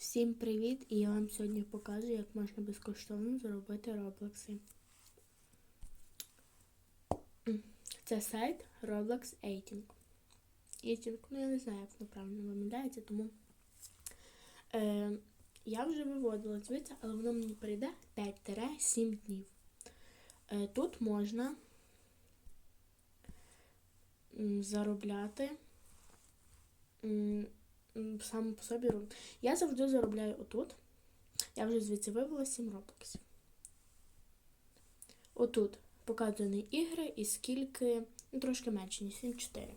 Всім привіт! І я вам сьогодні покажу, як можна безкоштовно заробити роблокси. Це сайт Roblox Eating. Eating, ну я не знаю, як воно правильно вимовляється, тому е, я вже виводила звідси, але воно мені прийде 5-7 днів. Е, тут можна заробляти. М, м, саме по собі ру- Я завжди заробляю отут. Я вже звідси вивела 7 роблоксів. Отут показані ігри і скільки, ну трошки менше, ніж 7-4.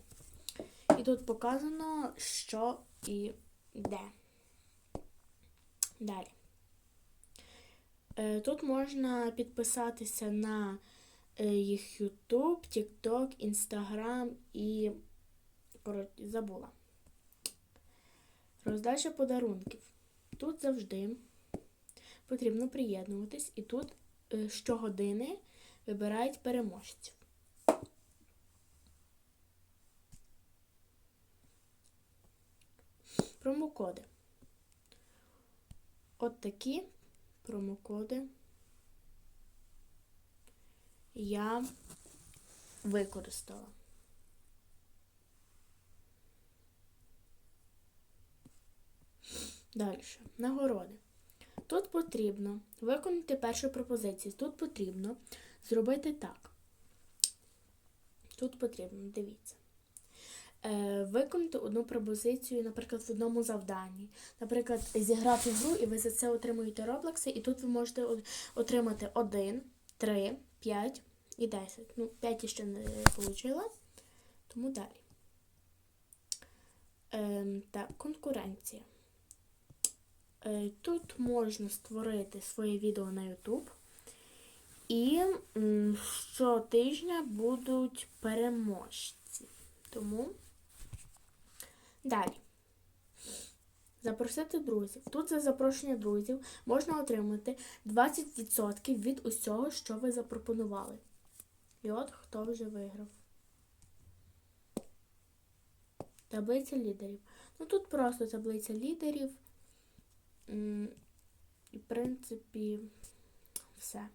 І тут показано, що і де. Далі. Е, Тут можна підписатися на е, їх YouTube, TikTok, Instagram і коротше, забула. Роздача подарунків. Тут завжди потрібно приєднуватись, і тут е, щогодини вибирають переможців. Промокоди. От такі промокоди я використала. Далі. Нагороди. Тут потрібно виконати першу пропозицію. Тут потрібно зробити так. Тут потрібно, дивіться. Е, виконати одну пропозицію, наприклад, в одному завданні. Наприклад, зіграти гру, і ви за це отримуєте роблокси, і тут ви можете отримати 1, 3, 5 і 10. Ну, 5 я ще не отримала, тому далі. Ем, так, конкуренція. Е, Тут можна створити своє відео на YouTube. І щотижня будуть переможці. Тому далі. Запросити друзів. Тут за запрошення друзів можна отримати 20% від усього, що ви запропонували. І от хто вже виграв. Таблиця лідерів. Ну тут просто таблиця лідерів. І, в принципі, все.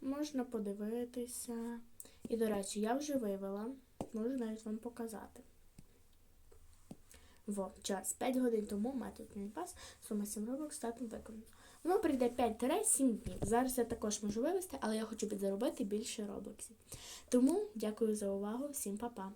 Можна подивитися. І, до речі, я вже вивела, можу навіть вам показати. Во, час. 5 годин тому метод Мінпас, сума 7 робок, статом виконано. Воно прийде 5-7 днів. Зараз я також можу вивести, але я хочу підзаробити більше роблоксів. Тому дякую за увагу, всім па-па.